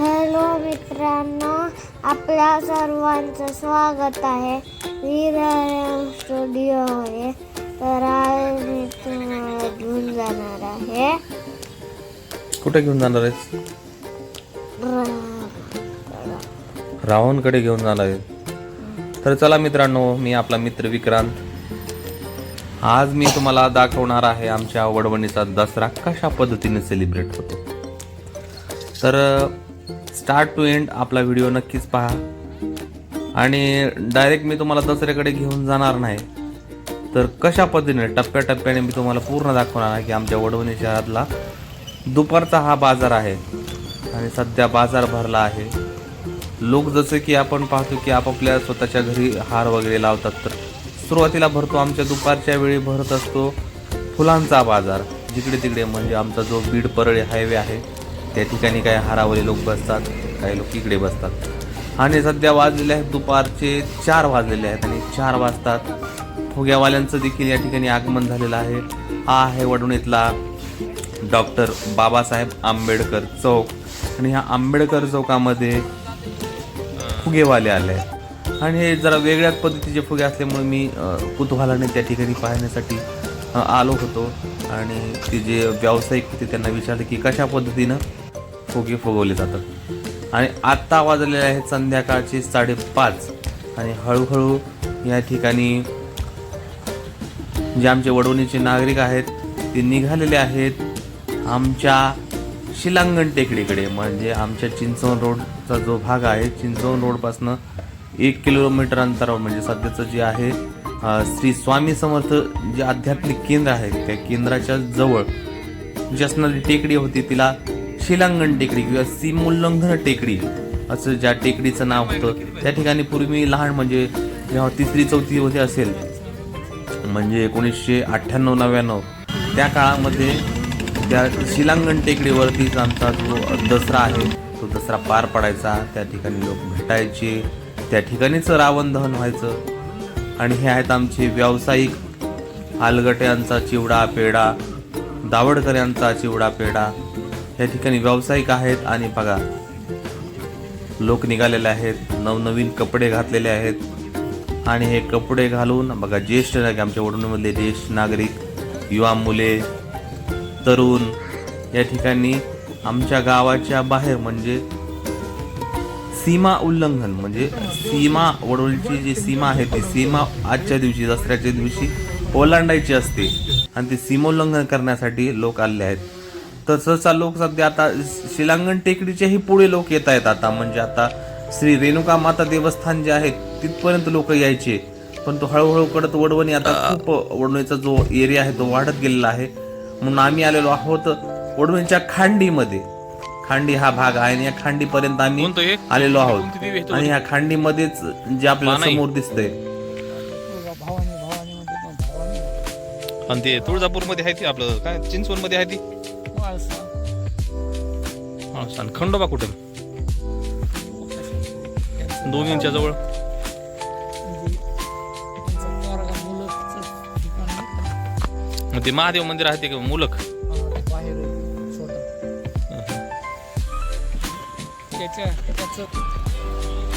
Hello मित्रांनो आपल्या सर्वांचं स्वागत आहे. वीर स्टुडिओ आहे तर आज मी तुम्हाला घेऊन जाणार आहे. कुठे घेऊन जाणार आहेस? रावणकडे घेऊन जाणार आहे. तर चला मित्रांनो मी आपला मित्र विक्रांत. आज मी तुम्हाला दाखवणार आहे आमच्या वडवणीचा दसरा कशा पद्धतीने सेलिब्रेट होतो. तर स्टार्ट टू एंड आपला व्हिडिओ नक्कीच पहा. आणि डायरेक्ट मी तुम्हाला दसऱ्याकडे घेऊन जाणार नाही. तर कशा पद्धतीने टप्प्याटप्प्याने मी तुम्हाला पूर्ण दाखवणार आहे की आमच्या वडवणी शहरातला दुपारचा हा बाजार आहे. आणि सध्या बाजार भरला आहे. लोक जसे की आपण पाहतो की आपापल्या स्वतःच्या घरी हार वगैरे लावतात तर सुरुवातीला भरतो आमच्या दुपारच्या वेळी भरत असतो फुलांचा बाजार. जिकडे तिकडे म्हणजे आमचा जो बीड परळी हायवे आहे त्या ठिकाणी काही हारावले लोक बसतात काही लोक इकडे बसतात. आणि सध्या वाजलेले आहेत दुपारचे चार वाजलेले आहेत आणि चार वाजतात. फुग्यावाल्यांचं देखील या ठिकाणी आगमन झालेलं आहे. हा आहे वडवणीतला डॉक्टर बाबासाहेब आंबेडकर चौक. आणि ह्या आंबेडकर चौकामध्ये फुगेवाले आले आहेत. आणि हे जरा वेगळ्याच पद्धतीचे फुगे असल्यामुळे मी अ, कुतूहलाने त्या ठिकाणी पाहण्यासाठी आलो होतो. आणि ते जे व्यावसायिक होते त्यांना विचारले की कशा पद्धतीनं फुगे फुगवले जातात. आणि आत्ता वाजलेले आहेत संध्याकाळचे साडेपाच. आणि हळूहळू या ठिकाणी जे आमचे वडवणीचे नागरिक आहेत ते निघालेले आहेत आमच्या शिलांगण टेकडीकडे. म्हणजे आमच्या चिंचवण रोडचा जो भाग आहे चिंचवण रोडपासनं एक किलोमीटर अंतरावर म्हणजे सध्याचं जे आहे श्री स्वामी समर्थ जे आध्यात्मिक केंद्र आहे त्या केंद्राच्या जवळ जी असणारी टेकडी होती तिला शिलांगण टेकडी किंवा सीमोल्लंघन टेकडी असं ज्या टेकडीचं नाव होतं त्या ठिकाणी पूर्वी लहान म्हणजे जेव्हा तिसरी चौथी होती असेल म्हणजे एकोणीसशे अठ्ठ्याण्णव नव्याण्णव त्या काळामध्ये त्या शिलांगण टेकडीवरतीच आमचा जो दसरा आहे तो दसरा पार पडायचा त्या ठिकाणी लोक भेटायचे त्या ठिकाणीच रावण दहन व्हायचं आणि हे आहेत आमचे व्यावसायिक आलगटे यांचा चिवडा पेढा दावडकर यांचा चिवडा पेढा. या ठिकाणी व्यावसायिक आहेत आणि बघा लोक निघालेले आहेत नवनवीन कपडे घातलेले आहेत. आणि हे कपडे घालून बघा ज्येष्ठ नागरिक आमच्या वडूनमधले ज्येष्ठ नागरिक युवा मुले तरुण या ठिकाणी आमच्या गावाच्या बाहेर म्हणजे सीमा उल्लंघन म्हणजे सीमा वडोलीची जी सीमा आहे ती सीमा आजच्या दिवशी दसऱ्याच्या दिवशी ओलांडायची असते. आणि ती सीमोल्लंघन करण्यासाठी लोक आले आहेत. तसंचा लोक सध्या आता शिलांगण टेकडीचेही पुढे लोक येत आहेत आता. म्हणजे आता श्री रेणुका माता देवस्थान जे आहे तिथपर्यंत लोक यायचे. पण तो हळूहळू कडत वडवणी आता खूप वडवणीचा जो एरिया आहे तो वाढत गेलेला आहे. म्हणून आम्ही आलेलो आहोत वडवणीच्या खांडीमध्ये. खांडी हा भाग आहे आणि या खांडीपर्यंत आम्ही? आलेलो आहोत. आणि ह्या खांडीमध्येच जे आपल्याला. समोर दिसतंय. आणि ते तुळजापूरमध्ये आहे ती आपलं काय चिंचवडमध्ये आहे ती? आणि खंडोबा कुठं? दोन्हींच्या जवळ. ते महादेव मंदिर आहे ते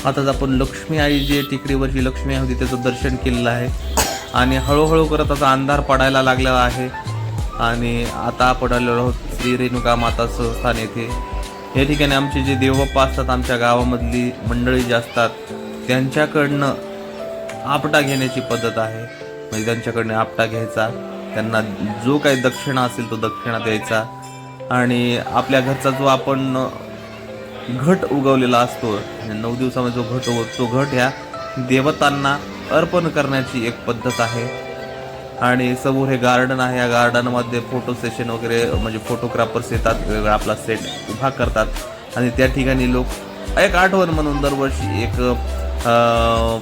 आताच आपण लक्ष्मी आई जी टेकडीवरची लक्ष्मी आई होती त्याचं दर्शन केलेलं आहे. आणि हळूहळू करत आता अंधार पडायला लागलेला आहे. आणि आता आपण आलेलो आहोत श्री रेणुका माता संस्थान येथे. या ठिकाणी आमचे जे देवबाप्पा असतात आमच्या गावामधली मंडळी जी असतात त्यांच्याकडनं आपटा घेण्याची पद्धत आहे. म्हणजे त्यांच्याकडनं आपटा घ्यायचा त्यांना जो काही दक्षिणा असेल तो दक्षिणा द्यायचा. आणि आपल्या घरचा जो आपण घट उगवलेला असतो. नऊ दिवसामध्ये जो घट उगवतो तो घट ह्या देवतांना अर्पण करण्याची एक पद्धत आहे. आणि समोर हे गार्डन आहे. या गार्डनमध्ये फोटो सेशन वगैरे म्हणजे फोटोग्राफर्स येतात वेगवेगळा आपला सेट उभा करतात. आणि त्या ठिकाणी लोक एक आठवण म्हणून दरवर्षी एक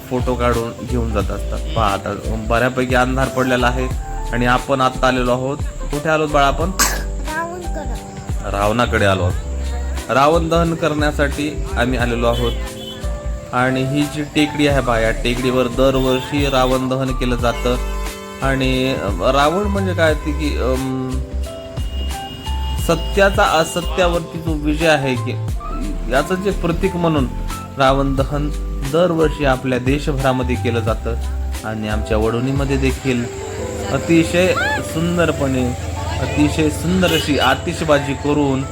फोटो काढून घेऊन जात असतात. पहा आता बऱ्यापैकी अंधार पडलेला आहे. आणि आपण आत्ता आलेलो आहोत. कुठे आलो बाळा आपण? रावणाकडे आलो आहोत. रावण दहन करण्यासाठी आम्ही आलेलो आहोत. आणि ही जी टेकडी आहे बा या टेकडीवर दरवर्षी रावण दहन केलं जातं. आणि रावण म्हणजे काय ते की सत्याचा असत्यावरती जो विजय आहे की याचं जे प्रतीक म्हणून रावण दहन दरवर्षी आपल्या देशभरामध्ये केलं जातं. आणि आमच्या वडोणीमध्ये देखील अतिशय सुंदरपणे अतिशय सुंदर अशी आतिषबाजी करून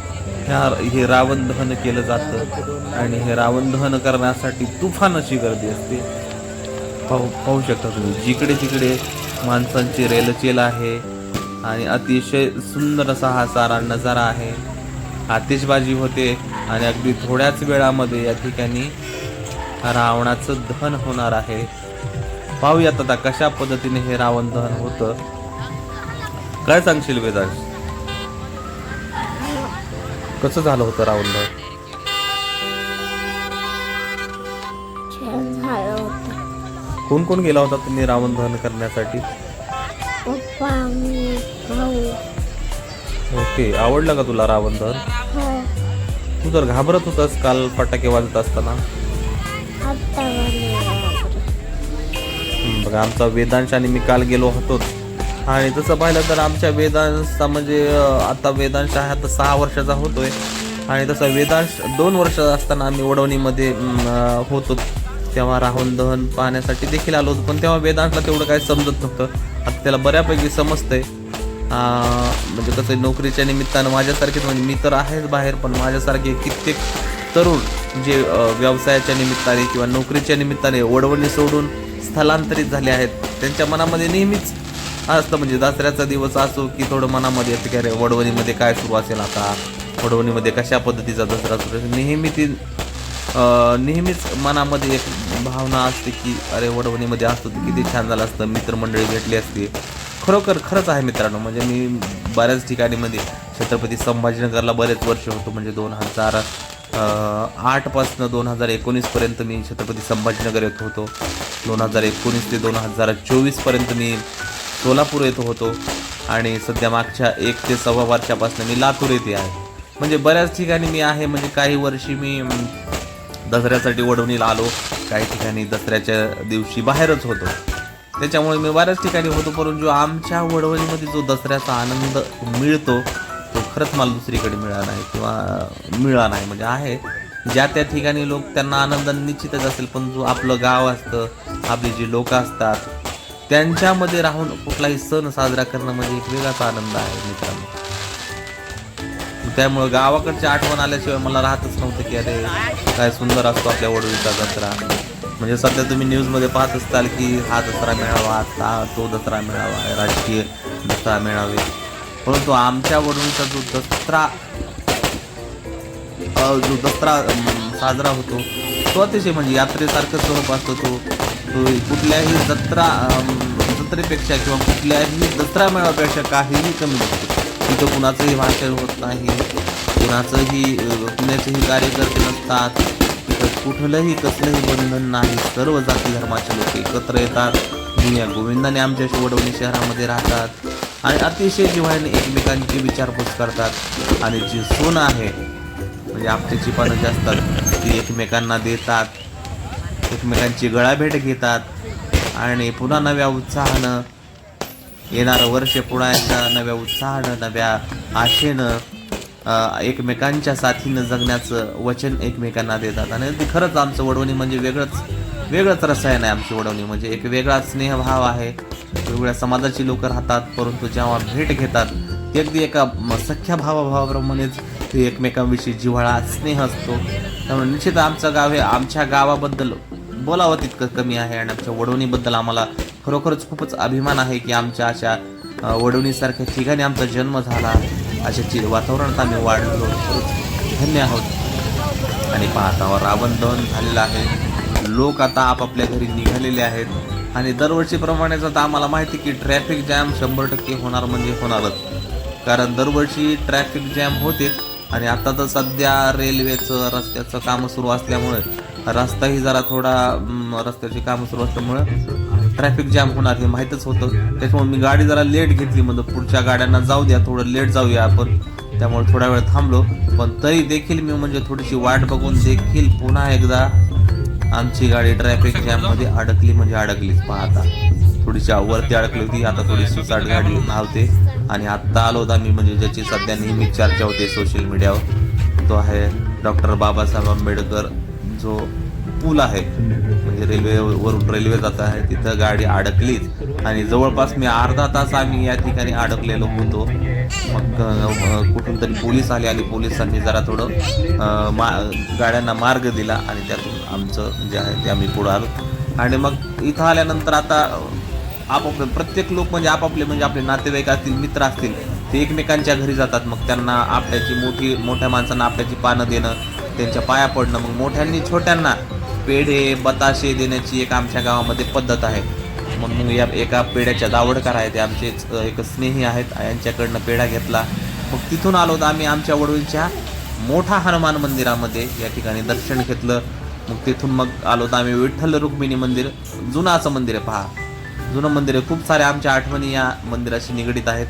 ह्या हे रावण दहन केलं जातं आणि हे रावण दहन करण्यासाठी तुफान अशी गर्दी असते. पाहू पाहू शकता तुम्ही जिकडे तिकडे माणसांची रेलचेल आहे आणि अतिशय सुंदर असा हा सारा नजारा आहे. आतिषबाजी होते आणि अगदी थोड्याच वेळामध्ये या ठिकाणी रावणाचं दहन होणार आहे. पाहूयात आता कशा पद्धतीने हे रावण दहन होतं. काय सांगशील वेदांश? कसं झालं होतं झालं होतं. कोण कोण गेला होता तुम्ही रावण दहन करण्यासाठी? पप्पा मी भाऊ. ओके आवडलं का तुला रावण दहन? हो. तू तर घाबरत होतास काल फटाके वाजत असताना. आत्ता बनवलं हम्म, बघा आमचा वेदांश आणि मी काल गेलो होतो. आणि तसं पाहिलं तर आमच्या वेदांशचा म्हणजे आता वेदांश आहे आता सहा वर्षाचा होतोय. आणि तसा वेदांश दोन वर्ष असताना आम्ही वडवणीमध्ये होतो. तेव्हा राहून दहन पाहण्यासाठी देखील आलो होतो. पण तेव्हा वेदांशला तेवढं काही समजत नव्हतं. आता त्याला बऱ्यापैकी समजतंय. म्हणजे कसं आहे, नोकरीच्या निमित्तानं माझ्यासारखेच म्हणजे मी तर आहेच बाहेर पण माझ्यासारखे कित्येक तरुण जे व्यवसायाच्या निमित्ताने किंवा नोकरीच्या निमित्ताने वडवणी सोडून स्थलांतरित झाले आहेत त्यांच्या मनामध्ये नेहमीच असतं म्हणजे दसऱ्याचा दिवस असो की थोडं मनामध्ये येतं की अरे वडवणीमध्ये काय सुरू असेल आता? वडवणीमध्ये कशा पद्धतीचा दसरा सुरू असेल? नेहमी ती नेहमीच मनामध्ये एक भावना असते की अरे वडवणीमध्ये असतो तर किती छान झालं असतं मित्रमंडळी भेटली असती. खरोखर खरंच आहे मित्रांनो म्हणजे मी बऱ्याच ठिकाणी म्हणजे छत्रपती संभाजीनगरला बरेच वर्ष होतो म्हणजे दोन हजार आठपासनं दोन हजार एकोणीसपर्यंत मी छत्रपती संभाजीनगर येत होतो. दोन हजार एकोणीस ते दोन हजार चोवीसपर्यंत मी सोलापूर येतो होतो आणि सध्या मागच्या एक ते सव्वा वर्षापासून मी लातूर येथे आहे. म्हणजे बऱ्याच ठिकाणी मी आहे म्हणजे काही वर्षी मी दसऱ्यासाठी वडवणीला आलो. काही ठिकाणी दसऱ्याच्या दिवशी बाहेरच होतो. त्याच्यामुळे मी बऱ्याच ठिकाणी होतो परंतु जो आमच्या वडवणीमध्ये जो दसऱ्याचा आनंद मिळतो तो खरंच मला दुसरीकडे मिळाला नाही किंवा मिळाला नाही. म्हणजे आहे ज्या त्या ठिकाणी लोक त्यांना आनंद निश्चितच असेल पण जो आपलं गाव असतं आपली जी लोक असतात त्यांच्यामध्ये राहून कुठलाही सण साजरा करणं म्हणजे एक वेगळाच आनंद आहे मित्रांनो. त्यामुळं गावाकडची आठवण आल्याशिवाय मला राहतच नव्हतं की अरे काय सुंदर असतो आपल्या वडोलीचा दसरा म्हणजे सध्या तुम्ही न्यूजमध्ये पाहत असताल की हा दसरा मेळावा हा तो दसरा मेळावा राजकीय दसरा मेळावे. परंतु आमच्या वडोलीचा जो दसरा जो दसरा साजरा होतो तो अतिशय म्हणजे यात्रेसारखं स्वरूप असतो तो. कुठल्याही जत्रा जत्रेपेक्षा किंवा कुठल्याही दसरा मेळाव्यापेक्षा काहीही कमी नसते. तिथं कुणाचंही भाषण होत नाही कुणाचंही कुणाचेही कार्यकर्ते नसतात. तिथं कुठलंही कसलंही बंधन नाही. सर्व जाती धर्माचे लोक एकत्र येतात. दुनिया गोविंदाने आमच्या वडवणी शहरामध्ये राहतात आणि अतिशय जिव्हाने एकमेकांची विचारपूस करतात. आणि जी सोनं आहे म्हणजे आपटेची पानं जी असतात ती एकमेकांना देतात. एकमेकांची गळाभेट घेतात. आणि पुन्हा नव्या उत्साहानं येणारं वर्ष पुन्हा एकदा नव्या उत्साहानं नव्या आशेनं एकमेकांच्या साथीनं जगण्याचं वचन एकमेकांना देतात. आणि ते खरंच आमचं वडवणी म्हणजे वेगळंच वेगळंच रसायन आहे आमची वडवणी. म्हणजे एक वेगळा स्नेहभाव आहे. वेगवेगळ्या समाजाची लोक राहतात परंतु जेव्हा भेट घेतात ते अगदी एका सख्या भावाभावाप्रमाणेच ते एकमेकांविषयी जिव्हाळा स्नेह असतो. त्यामुळे निश्चित आमचं गाव हे आमच्या गावाबद्दल बोलावं तितकं कमी आहे आणि आमच्या वडवणीबद्दल आम्हाला खरोखरच खूपच अभिमान आहे की आमच्या अशा वडवणीसारख्या ठिकाणी आमचा जन्म झाला. अशा चि वातावरणात आम्ही वाढलो. धन्य आहोत. आणि पाहता हो, रावण दहन झालेलं आहे. लोक आता आपापल्या घरी निघालेले आहेत. आणि दरवर्षीप्रमाणेच आता आम्हाला माहिती की ट्रॅफिक जॅम शंभर टक्के होणार म्हणजे होणारच. कारण दरवर्षी ट्रॅफिक जॅम होतेच. आणि आता तर सध्या रेल्वेचं रस्त्याचं काम सुरू असल्यामुळे रस्ताही जरा थोडा रस्त्याचे रस्त्याची कामं सुरू असल्यामुळं ट्रॅफिक जॅम होणार हे माहीतच होतं. त्याच्यामुळे मी गाडी जरा लेट घेतली म्हणजे पुढच्या गाड्यांना जाऊ द्या थोडं लेट जाऊया आपण. त्यामुळे थोडा वेळ थांबलो. पण तरी देखील मी म्हणजे थोडीशी वाट बघून देखील पुन्हा एकदा आमची गाडी ट्रॅफिक जॅममध्ये अडकली म्हणजे अडकलीच. पाहता थोडीशी वरती अडकली होती आता थोडी सुसाट गाडी धावते. आणि आत्ता आलो होता मी म्हणजे ज्याची सध्या नेहमी चर्चा होते सोशल मीडियावर तो आहे डॉक्टर बाबासाहेब आंबेडकर. जो पूल आहे म्हणजे रेल्वे वरून रेल्वे जात आहे तिथं गाडी अडकलीच. आणि जवळपास मी अर्धा तास आम्ही या ठिकाणी अडकलेलो होतो. मग कुठून तरी पोलीस आले आणि पोलिसांनी जरा थोडं मा गाड्यांना मार्ग दिला आणि त्यातून आमचं जे आहे ते आम्ही पुढं आलो. आणि मग इथं आल्यानंतर आता आपापले प्रत्येक लोक म्हणजे आपापले म्हणजे आपले नातेवाईक असतील मित्र असतील ते एकमेकांच्या घरी जातात. मग त्यांना आपल्याची मोठी मोठ्या माणसांना आपल्याची पानं देणं त्यांच्या पाया पडणं मग मोठ्यांनी छोट्यांना पेढे बताशे देण्याची एक आमच्या गावामध्ये पद्धत आहे. म्हणून या एका पेढ्याच्या दावडकर आहेत ते एक स्नेही आहेत यांच्याकडनं पेढा घेतला. मग तिथून आलो तर आम्ही आमच्या वडूंच्या मोठा हनुमान मंदिरामध्ये या ठिकाणी दर्शन घेतलं. मग तिथून मग आलो तर आम्ही विठ्ठल रुक्मिणी मंदिर जुनं असं मंदिर आहे पहा. जुनं मंदिर आहे खूप साऱ्या आमच्या आठवणी या मंदिराशी निगडीत आहेत.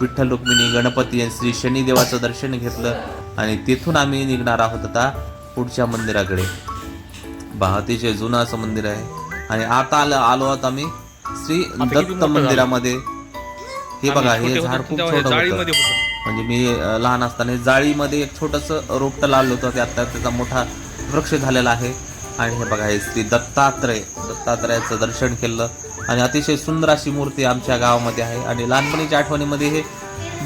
विठ्ठल रुक्मिणी गणपती आणि श्री शनिदेवाचं दर्शन घेतलं आणि तिथून आम्ही निघणार आहोत आता पुढच्या मंदिराकडे. पहा अतिशय जुनं असं मंदिर आहे. आणि आता आलं आलो आहोत आम्ही श्री दत्त? मंदिरामध्ये. हे बघा हे झाड खूप छोटं होतं. म्हणजे मी लहान असताना जाळीमध्ये एक छोटंसं रोपटं लावलं होतं ते आता त्याचा मोठा वृक्ष झालेला आहे. आणि हे बघा हे श्री दत्तात्रय. दत्तात्रयाचं दर्शन केलं. आणि अतिशय सुंदर अशी मूर्ती आमच्या गावामध्ये आहे. आणि लहानपणीच्या आठवणीमध्ये हे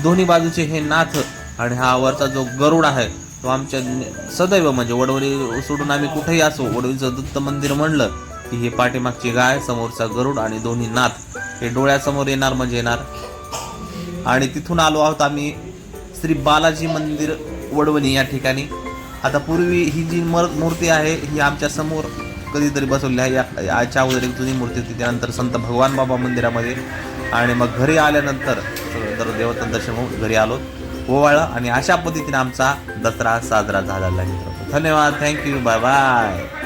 दोन्ही बाजूचे हे नाथ आणि हा वरचा जो गरुड आहे तो आमच्या सदैव म्हणजे वडवली सोडून आम्ही कुठेही असो वडवलीचं दत्त मंदिर म्हणलं की हे पाठीमागची गाय समोरचा गरुड आणि दोन्ही नाथ. हे डोळ्यासमोर येणार म्हणजे येणार. आणि तिथून आलो आहोत आम्ही श्री बालाजी मंदिर वडवणी या ठिकाणी. आता पूर्वी ही जी मर मूर्ती आहे ही आमच्यासमोर कधीतरी बसवली आहे. या- याच्या अगोदर एक जुनी मूर्ती होती त्यानंतर संत भगवान बाबा मंदिरामध्ये. आणि मग घरी आल्यानंतर तर देवतन दर्शन होऊन घरी आलो. ओवाळलं आणि अशा पद्धतीने आमचा दसरा साजरा झालेला आहे धन्यवाद. Thank you bye bye